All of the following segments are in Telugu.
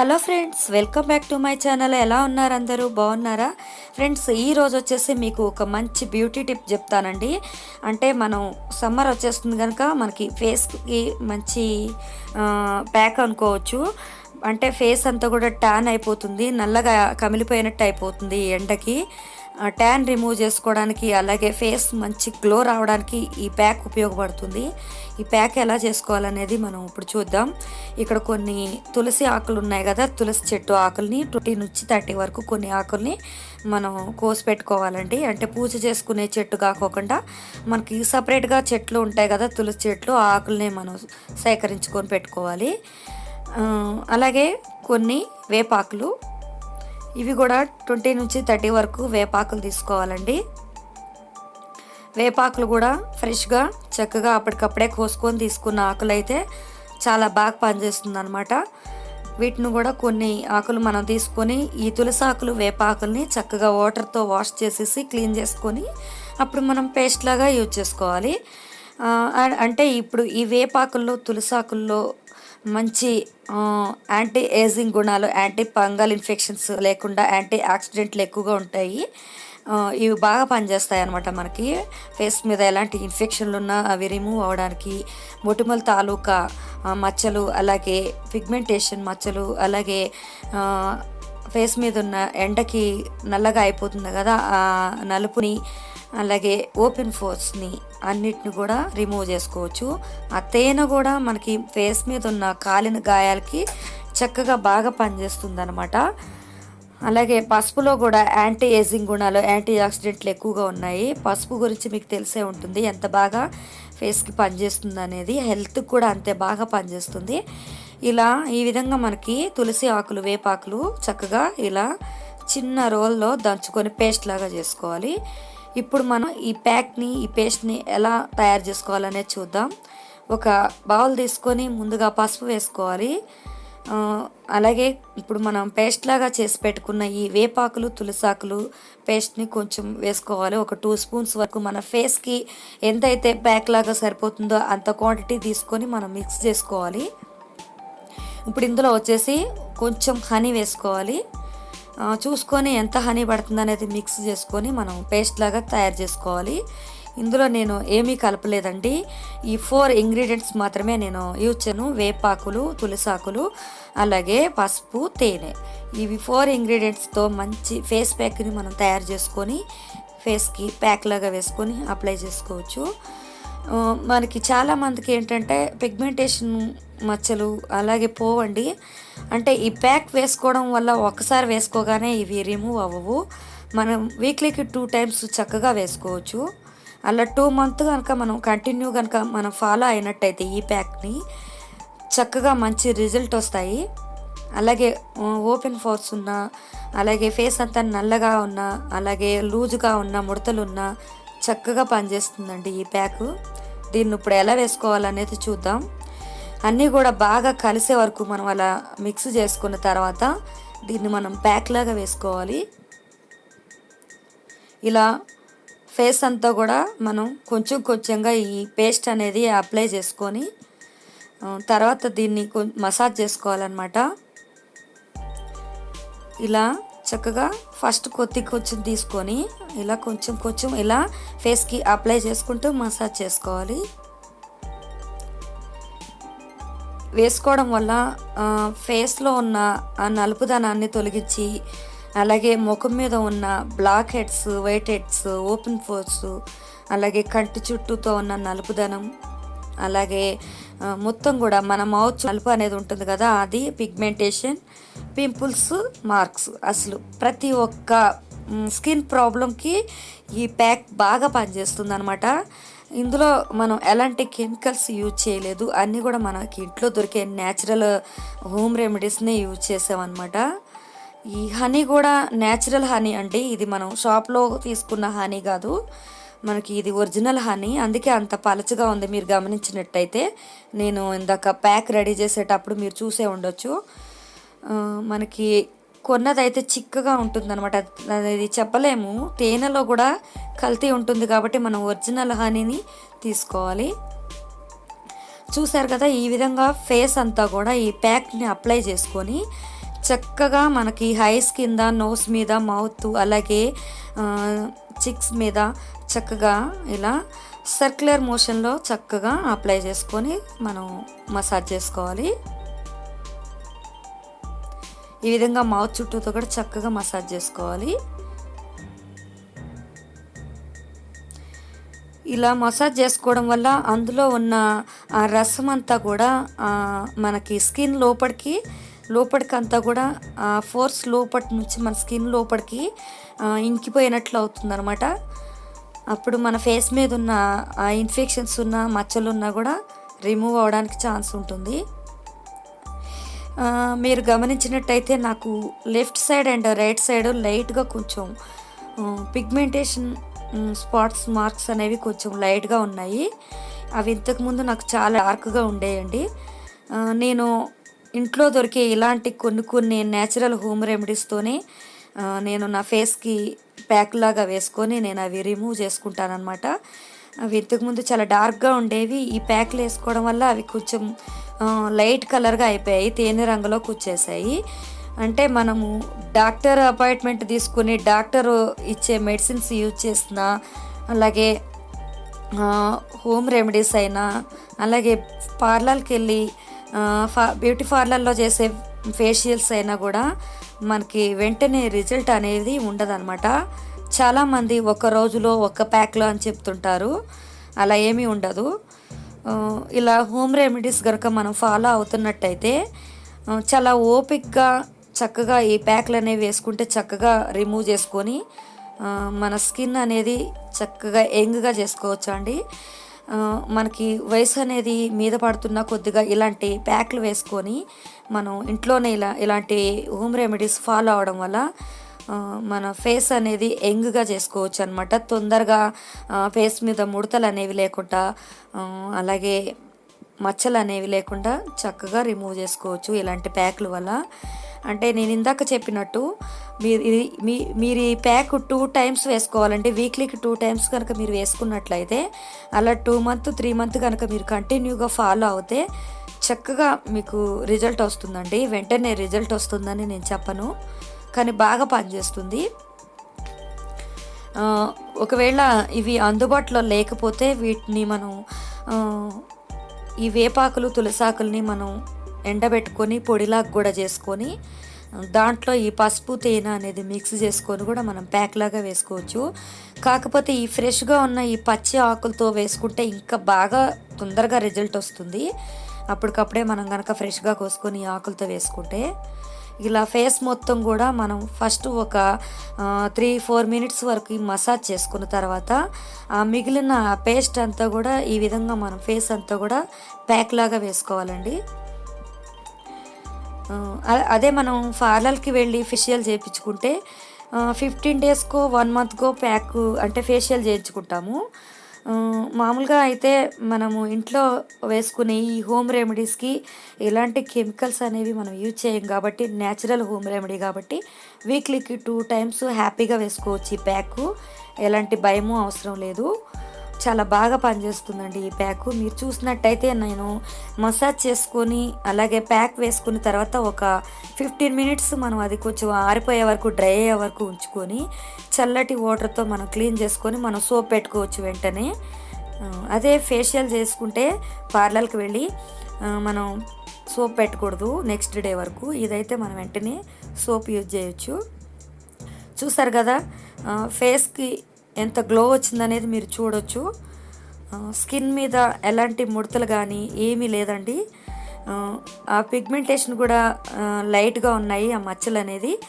Hello friends welcome back to my channel. ఎలా ఉన్నారు అందరూ? బాగున్నారా? ఫ్రెండ్స్ ఈ రోజు వచ్చేసి మీకు ఒక మంచి బ్యూటీ టిప్ చెప్తానండి. అంటే మనం సమ్మర్ వచ్చేస్తుంది కనుక మనకి ఫేస్కి మంచి ప్యాక్ అనుకోవచ్చు. అంటే ఫేస్ అంతా కూడా ట్యాన్ అయిపోతుంది నల్లగా కమిలిపోయినట్టు అయిపోతుంది ఎండకి. ట్యాన్ రిమూవ్ చేసుకోవడానికి అలాగే ఫేస్ మంచి గ్లో రావడానికి ఈ ప్యాక్ ఉపయోగపడుతుంది. ఈ ప్యాక్ ఎలా చేసుకోవాలనేది మనం ఇప్పుడు చూద్దాం. ఇక్కడ కొన్ని తులసి ఆకులు ఉన్నాయి కదా తులసి చెట్టు ఆకుల్ని ట్వంటీ నుంచి థర్టీ వరకు కొన్ని ఆకుల్ని మనం కోసి పెట్టుకోవాలండి. అంటే పూజ చేసుకునే చెట్టు కాకోకుండా మనకి సపరేట్గా చెట్లు ఉంటాయి కదా తులసి చెట్లు ఆ ఆకుల్ని మనం సేకరించుకొని పెట్టుకోవాలి. అలాగే కొన్ని వేపాకులు ఇవి కూడా ట్వంటీ నుంచి థర్టీ వరకు వేపాకులు తీసుకోవాలండి. వేపాకులు కూడా ఫ్రెష్గా చక్కగా అప్పటికప్పుడే కోసుకొని తీసుకున్న ఆకులు అయితే చాలా బాగా పనిచేస్తుంది అనమాట వీటిని కూడా కొన్ని ఆకులు మనం తీసుకొని ఈ తులసి ఆకులు వేపాకుల్ని చక్కగా వాటర్తో వాష్ చేసేసి క్లీన్ చేసుకొని అప్పుడు మనం పేస్ట్ లాగా యూజ్ చేసుకోవాలి. అంటే ఇప్పుడు ఈ వేపాకుల్లో తులసాకుల్లో మంచి యాంటీ ఏజింగ్ గుణాలు యాంటీ ఫంగల్ ఇన్ఫెక్షన్స్ లేకుండా యాంటీ ఆక్సిడెంట్లు ఎక్కువగా ఉంటాయి. ఇవి బాగా పనిచేస్తాయి అనమాట మనకి. ఫేస్ మీద ఎలాంటి ఇన్ఫెక్షన్లు ఉన్నా అవి రిమూవ్ అవడానికి మొటిమల తాలూకా మచ్చలు అలాగే పిగ్మెంటేషన్ మచ్చలు అలాగే ఫేస్ మీద ఉన్న ఎండకి నల్లగా అయిపోతుంది కదా ఆ నలుపుని అలాగే ఓపెన్ ఫోర్స్ని అన్నిటిని కూడా రిమూవ్ చేసుకోవచ్చు. ఆ తేనె కూడా మనకి ఫేస్ మీద ఉన్న కాలిన గాయాలకి చక్కగా బాగా పనిచేస్తుంది అనమాట అలాగే పసుపులో కూడా యాంటీ ఏజింగ్ గుణాలు యాంటీ ఆక్సిడెంట్లు ఎక్కువగా ఉన్నాయి. పసుపు గురించి మీకు తెలిసే ఉంటుంది ఎంత బాగా ఫేస్కి పనిచేస్తుంది అనేది హెల్త్కి కూడా అంతే బాగా పనిచేస్తుంది. ఇలా ఈ విధంగా మనకి తులసి ఆకులు వేపాకులు చక్కగా ఇలా చిన్న రోల్లో దంచుకొని పేస్ట్ లాగా చేసుకోవాలి. ఇప్పుడు మనం ఈ ప్యాక్ని ఈ పేస్ట్ని ఎలా తయారు చేసుకోవాలనేది చూద్దాం. ఒక బౌల్ తీసుకొని ముందుగా పసుపు వేసుకోవాలి. అలాగే ఇప్పుడు మనం పేస్ట్ లాగా చేసి పెట్టుకున్న ఈ వేపాకులు తులసాకులు పేస్ట్ని కొంచెం వేసుకోవాలి. ఒక టూ స్పూన్స్ వరకు మన ఫేస్కి ఎంతైతే ప్యాక్ లాగా సరిపోతుందో అంత క్వాంటిటీ తీసుకొని మనం మిక్స్ చేసుకోవాలి. ఇప్పుడు ఇందులో వచ్చేసి కొంచెం హనీ వేసుకోవాలి. చూసుకొని ఎంత హనీ పడుతుంది అనేది మిక్స్ చేసుకొని మనం పేస్ట్ లాగా తయారు చేసుకోవాలి. ఇందులో నేను ఏమీ కలపలేదండి. ఈ ఫోర్ ఇంగ్రీడియంట్స్ మాత్రమే నేను యూజ్ చేయను. వేపాకులు తులసాకులు అలాగే పసుపు తేనె. ఇవి ఫోర్ ఇంగ్రీడియంట్స్తో మంచి ఫేస్ ప్యాక్ని మనం తయారు చేసుకొని ఫేస్కి ప్యాక్ లాగా వేసుకొని అప్లై చేసుకోవచ్చు. మనకి చాలామందికి ఏంటంటే పిగ్మెంటేషన్ మచ్చలు అలాగే పోవండి. అంటే ఈ ప్యాక్ వేసుకోవడం వల్ల ఒకసారి వేసుకోగానే ఇవి రిమూవ్ అవ్వవు. మనం వీక్లీకి టూ టైమ్స్ చక్కగా వేసుకోవచ్చు. అలా టూ మంత్ కనుక మనం కంటిన్యూ కనుక మనం ఫాలో అయినట్టయితే ఈ ప్యాక్ని చక్కగా మంచి రిజల్ట్ వస్తాయి. అలాగే ఓపెన్ ఫోర్స్ ఉన్నా అలాగే ఫేస్ అంతా నల్లగా ఉన్నా అలాగే లూజుగా ఉన్న ముడతలు ఉన్నా చక్కగా పనిచేస్తుందండి ఈ ప్యాక్. దీన్ని ఇప్పుడు ఎలా వేసుకోవాలనేది చూద్దాం. అన్నీ కూడా బాగా కలిసే వరకు మనం అలా మిక్స్ చేసుకున్న తర్వాత దీన్ని మనం ప్యాక్ లాగా వేసుకోవాలి. ఇలా ఫేస్ అంతా కూడా మనం కొంచెం కొంచెంగా ఈ పేస్ట్ అనేది అప్లై చేసుకొని తర్వాత దీన్ని మసాజ్ చేసుకోవాలన్నమాట. ఇలా చక్కగా ఫస్ట్ కొద్ది కొంచెం తీసుకొని ఇలా కొంచెం కొంచెం ఇలా ఫేస్కి అప్లై చేసుకుంటూ మసాజ్ చేసుకోవాలి. వేసుకోవడం వల్ల ఫేస్లో ఉన్న ఆ నలుపుదనాన్ని తొలగించి అలాగే ముఖం మీద ఉన్న black heads white heads open pores అలాగే కంటి చుట్టూతో ఉన్న నలుపుదనం అలాగే మొత్తం కూడా మన మౌత్ నలుపు అనేది ఉంటుంది కదా అది పిగ్మెంటేషన్ పింపుల్స్ మార్క్స్ అసలు. ప్రతి ఒక్క స్కిన్ ప్రాబ్లంకి ఈ ప్యాక్ బాగా పనిచేస్తుంది అనమాట ఇందులో మనం ఎలాంటి కెమికల్స్ యూజ్ చేయలేదు. అన్నీ కూడా మనకి ఇంట్లో దొరికే న్యాచురల్ హోమ్ రెమెడీస్ని యూజ్ చేసామన్నమాట. ఈ హనీ కూడా న్యాచురల్ హనీ అండి. ఇది మనం షాప్లో తీసుకున్న హనీ కాదు. మనకి ఇది ఒరిజినల్ హనీ. అందుకే అంత పలచగా ఉంది మీరు గమనించినట్టయితే. నేను ఇందాక ప్యాక్ రెడీ చేసేటప్పుడు మీరు చూసే ఉండొచ్చు. మనకి కొన్నదైతే చిక్కగా ఉంటుందన్నమాట. అది చెప్పలేము. తేనెలో కూడా కల్తీ ఉంటుంది కాబట్టి మనం ఒరిజినల్ హనీని తీసుకోవాలి. చూశారు కదా ఈ విధంగా ఫేస్ అంతా కూడా ఈ ప్యాక్ని అప్లై చేసుకొని చక్కగా మనకి హైస్ కింద నోస్ మీద మౌత్ అలాగే చిక్స్ మీద చక్కగా ఇలా సర్క్యులర్ మోషన్లో చక్కగా అప్లై చేసుకొని మనం మసాజ్ చేసుకోవాలి. ఈ విధంగా మౌత్ చుట్టూతో కూడా చక్కగా మసాజ్ చేసుకోవాలి. ఇలా మసాజ్ చేసుకోవడం వల్ల అందులో ఉన్న ఆ రసం అంతా కూడా మనకి స్కిన్ లోపలికి లోపలికి అంతా కూడా ఆ ఫోర్స్ లోపటి నుంచి మన స్కిన్ లోపలికి ఇంకిపోయినట్లు అవుతుందన్నమాట. అప్పుడు మన ఫేస్ మీద ఉన్న ఆ ఇన్ఫెక్షన్స్ ఉన్న మచ్చలు ఉన్నా కూడా రిమూవ్ అవడానికి ఛాన్స్ ఉంటుంది. మీరు గమనించినట్టయితే నాకు left side and right side లైట్గా కొంచెం పిగ్మెంటేషన్ స్పాట్స్ మార్క్స్ అనేవి కొంచెం లైట్గా ఉన్నాయి. అవి ఇంతకుముందు నాకు చాలా డార్క్గా ఉండేయండి. నేను ఇంట్లో దొరికే ఇలాంటి కొన్ని కొన్ని న్యాచురల్ హోమ్ రెమెడీస్తోనే నేను నా ఫేస్కి ప్యాక్ లాగా వేసుకొని నేను అవి రిమూవ్ చేసుకుంటానమాట అవి ఇంతకుముందు చాలా డార్క్గా ఉండేవి. ఈ ప్యాక్లు వేసుకోవడం వల్ల అవి కొంచెం లైట్ కలర్గా అయిపోయాయి. తేనె రంగులోకి వచ్చేసాయి అంటే మనము డాక్టర్ అపాయింట్మెంట్ తీసుకుని డాక్టర్ ఇచ్చే మెడిసిన్స్ యూజ్ చేసిన అలాగే హోమ్ రెమెడీస్ అయినా అలాగే పార్లర్కి వెళ్ళి ఫా బ్యూటీ పార్లర్లో చేసే ఫేషియల్స్ అయినా కూడా మనకి వెంటనే రిజల్ట్ అనేది ఉండదన్నమాట. చాలామంది ఒక రోజులో ఒక ప్యాక్లో అని చెప్తుంటారు. అలా ఏమీ ఉండదు. ఇలా హోమ్ రెమెడీస్ కనుక మనం ఫాలో అవుతున్నట్టయితే చాలా ఓపిక్గా చక్కగా ఈ ప్యాక్లు అనేవి వేసుకుంటే చక్కగా రిమూవ్ చేసుకొని మన స్కిన్ అనేది చక్కగా యంగ్గా చేసుకోవచ్చు అండి? మనకి వయసు అనేది మీద పడుతున్న కొద్దిగా ఇలాంటి ప్యాక్లు వేసుకొని మనం ఇంట్లోనే ఇలా ఇలాంటి హోమ్ రెమెడీస్ ఫాలో అవడం వల్ల మన ఫేస్ అనేది యంగ్గా చేసుకోవచ్చు అనమాట తొందరగా ఫేస్ మీద ముడతలు అనేవి లేకుండా అలాగే మచ్చలు అనేవి లేకుండా చక్కగా రిమూవ్ చేసుకోవచ్చు ఇలాంటి ప్యాక్ల వల్ల. అంటే నేను ఇందాక చెప్పినట్టు మీరు మీ మీరు ఈ ప్యాక్ టూ టైమ్స్ వేసుకోవాలంటే వీక్లీకి టూ టైమ్స్ కనుక మీరు వేసుకున్నట్లయితే అలా టూ మంత్ త్రీ మంత్ కనుక మీరు కంటిన్యూగా ఫాలో అవుతే చక్కగా మీకు రిజల్ట్ వస్తుందండి. వెంటనే రిజల్ట్ వస్తుందని నేను చెప్పను. కానీ బాగా పనిచేస్తుంది. ఒకవేళ ఇవి అందుబాటులో లేకపోతే వీటిని మనం ఈ వేపాకులు తులసాకుల్ని మనం ఎండబెట్టుకొని పొడిలాగా కూడా చేసుకొని దాంట్లో ఈ పసుపు తేనె అనేది మిక్స్ చేసుకొని కూడా మనం ప్యాక్ లాగా వేసుకోవచ్చు. కాకపోతే ఈ ఫ్రెష్గా ఉన్న ఈ పచ్చి ఆకులతో వేసుకుంటే ఇంకా బాగా తొందరగా రిజల్ట్ వస్తుంది. అప్పటికప్పుడే మనం కనుక ఫ్రెష్గా కోసుకొని ఈ ఆకులతో వేసుకుంటే. ఇలా ఫేస్ మొత్తం కూడా మనం ఫస్ట్ ఒక త్రీ ఫోర్ మినిట్స్ వరకు మసాజ్ చేసుకున్న తర్వాత ఆ మిగిలిన పేస్ట్ అంతా కూడా ఈ విధంగా మనం ఫేస్ అంతా కూడా ప్యాక్ లాగా వేసుకోవాలండి. అదే మనం పార్లర్కి వెళ్ళి ఫేషియల్ చేయించుకుంటే ఫిఫ్టీన్ డేస్కో వన్ మంత్కో ప్యాక్ అంటే ఫేషియల్ చేయించుకుంటాము. మామూలుగా అయితే మనము ఇంట్లో వేసుకునే ఈ హోమ్ రెమెడీస్కి ఎలాంటి కెమికల్స్ అనేవి మనం యూజ్ చేయం కాబట్టి న్యాచురల్ హోమ్ రెమెడీ కాబట్టి వీక్లీకి టూ టైమ్స్ హ్యాపీగా వేసుకోవచ్చు ఈ ప్యాక్. ఎలాంటి భయము అవసరం లేదు. చాలా బాగా పనిచేస్తుందండి ఈ ప్యాక్. మీరు చూసినట్టయితే నేను మసాజ్ చేసుకొని అలాగే ప్యాక్ వేసుకున్న తర్వాత ఒక ఫిఫ్టీన్ మినిట్స్ మనం అది కొంచెం ఆరిపోయే వరకు డ్రై అయ్యే వరకు ఉంచుకొని చల్లటి వాటర్తో మనం క్లీన్ చేసుకొని మనం సోప్ పెట్టుకోవచ్చు వెంటనే. అదే ఫేషియల్ చేసుకుంటే పార్లర్కి వెళ్ళి మనం సోప్ పెట్టకూడదు నెక్స్ట్ డే వరకు. ఇదైతే మనం వెంటనే సోప్ యూజ్ చేయొచ్చు. చూసారు కదా ఫేస్కి ఎంత గ్లో వచ్చిందనేది మీరు చూడొచ్చు. స్కిన్ మీద ఎలాంటి ముడతలు కానీ ఏమీ లేదండి. ఆ, పిగ్మెంటేషన్ కూడా లైట్గా ఉన్నాయి ఆ మచ్చలు అనేది.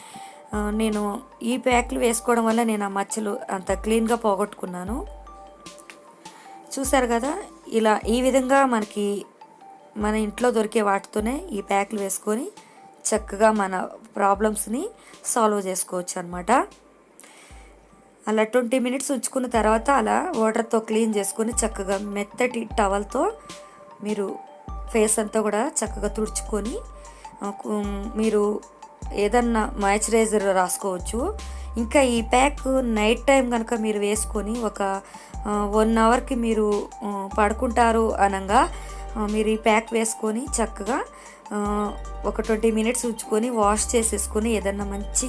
నేను ఈ ప్యాక్లు వేసుకోవడం వల్ల నేను ఆ మచ్చలు అంత క్లీన్గా పోగొట్టుకున్నాను. చూసారు కదా ఇలా ఈ విధంగా మనకి మన ఇంట్లో దొరికే వాటితోనే ఈ ప్యాక్లు వేసుకొని చక్కగా మన ప్రాబ్లమ్స్ని సాల్వ్ చేసుకోవచ్చు అనమాట అలా ట్వంటీ మినిట్స్ ఉంచుకున్న తర్వాత అలా వాటర్తో క్లీన్ చేసుకొని చక్కగా మెత్తటి టవల్తో మీరు ఫేస్ అంతా కూడా చక్కగా తుడుచుకొని మీరు ఏదన్నా మాయిశ్చరైజర్ రాసుకోవచ్చు. ఇంకా ఈ ప్యాక్ నైట్ టైం కనుక మీరు వేసుకొని ఒక వన్ అవర్కి మీరు పడుకుంటారు అనగా మీరు ఈ ప్యాక్ వేసుకొని చక్కగా ఒక ట్వంటీ మినిట్స్ ఉంచుకొని వాష్ చేసేసుకొని ఏదన్నా మంచి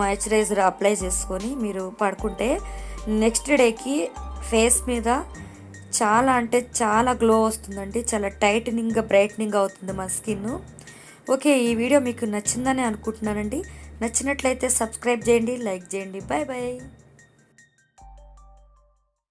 మాయిశ్చరైజర్ అప్లై చేసుకొని మీరు పడుకుంటే నెక్స్ట్ డేకి ఫేస్ మీద చాలా అంటే చాలా గ్లో వస్తుందండి. చాలా టైటనింగ్గా బ్రైట్నింగ్ అవుతుంది మా స్కిన్ ఓకే ఈ వీడియో మీకు నచ్చిందని అనుకుంటున్నానండి. నచ్చినట్లయితే సబ్స్క్రైబ్ చేయండి లైక్ చేయండి. Bye bye